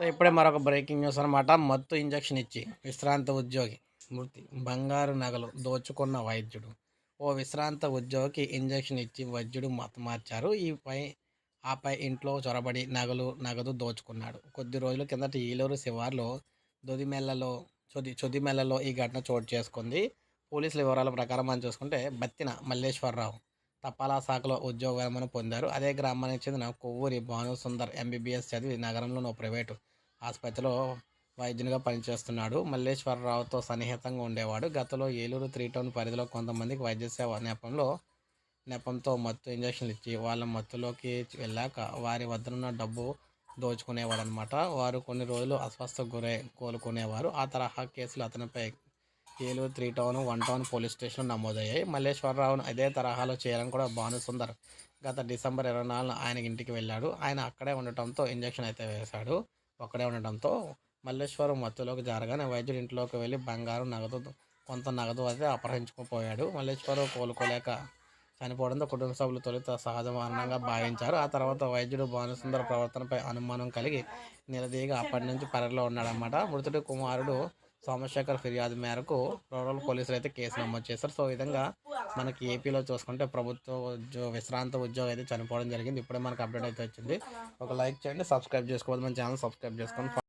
So ఇప్పుడే మరొక breaking news అనమాట మత్తు ఇంజెక్షన్ ఇచ్చి విశ్రాంత ఉద్యోగి మృతి బంగారు నగలు దోచుకున్న వైద్యుడు. ఓ విశ్రాంత ఉద్యోగికి ఇంజెక్షన్ ఇచ్చి వైద్యుడు మత మార్చారు. ఈ పై ఆపై ఇంట్లో చొరబడి నగలు నగదు దోచుకున్నాడు. కొద్ది రోజుల కిందట ఈలూరు శివార్లో దొదిమెల్లలో చొది చొదిమెల్లలో ఈ ఘటన చోటు చేసుకుంది. పోలీసుల వివరాల ప్రకారం మనం చూసుకుంటే బత్తిన మల్లేశ్వరరావు తపాలా శాఖలో ఉద్యోగ విరమణ పొందారు. అదే గ్రామానికి చెందిన కొవ్వూరి భానుసుందర్ ఎంబీబీఎస్ చదివి నగరంలోని ప్రైవేటు ఆసుపత్రిలో వైద్యునిగా పనిచేస్తున్నాడు. మల్లేశ్వరరావుతో సన్నిహితంగా ఉండేవాడు. గతంలో ఏలూరు త్రీ టౌన్ పరిధిలో కొంతమందికి వైద్య సేవ నెపంలో నెపంతో మత్తు ఇంజక్షన్లు ఇచ్చి వాళ్ళ మత్తులోకి వెళ్ళాక వారి వద్దనున్న డబ్బు దోచుకునేవాడు అనమాట వారు కొన్ని రోజులు అస్వస్థకు గురై కోలుకునేవారు. ఆ తరహా కేసులు అతనిపై Eluru three town one town police స్టేషన్లో నమోదయ్యాయి. మల్లేశ్వరరావును అదే తరహాలో చేయాలని కూడా భానుసుందర్ గత డిసెంబర్ ఇరవై నాలుగున ఆయన ఇంటికి వెళ్ళాడు. ఆయన అక్కడే ఉండటంతో ఇంజక్షన్ అయితే వేశాడు. ఒక్కడే ఉండటంతో మల్లేశ్వరం మత్తులోకి జారగానే వైద్యుడి ఇంట్లోకి వెళ్ళి బంగారం నగదు కొంత నగదు అయితే అపహరించుకుపోయాడు. మల్లేశ్వరం కోలుకోలేక చనిపోవడంతో కుటుంబ సభ్యులు తొలుత సహజ మరణంగా భావించారు. ఆ తర్వాత వైద్యుడు భానుసుందర ప్రవర్తనపై అనుమానం కలిగి నిలదీయగా అప్పటి నుంచి పరిలో ఉన్నాడన్నమాట. మృతుడి కుమారుడు సోమశేఖర్ ఫిర్యాదు మేరకు రూరల్ పోలీసులు అయితే కేసు నమోదు చేశారు. సో విధంగా మనకి ఏపీలో చూసుకుంటే ప్రభుత్వ ఉద్యోగ విశ్రాంత ఉద్యోగం అయితే చనిపోవడం జరిగింది. ఇప్పుడే మనకు అప్డేట్ అయితే వచ్చింది. ఒక లైక్ చేయండి సబ్స్క్రైబ్ చేసుకోవద్దు. మన ఛానల్ సబ్స్క్రైబ్ చేసుకోండి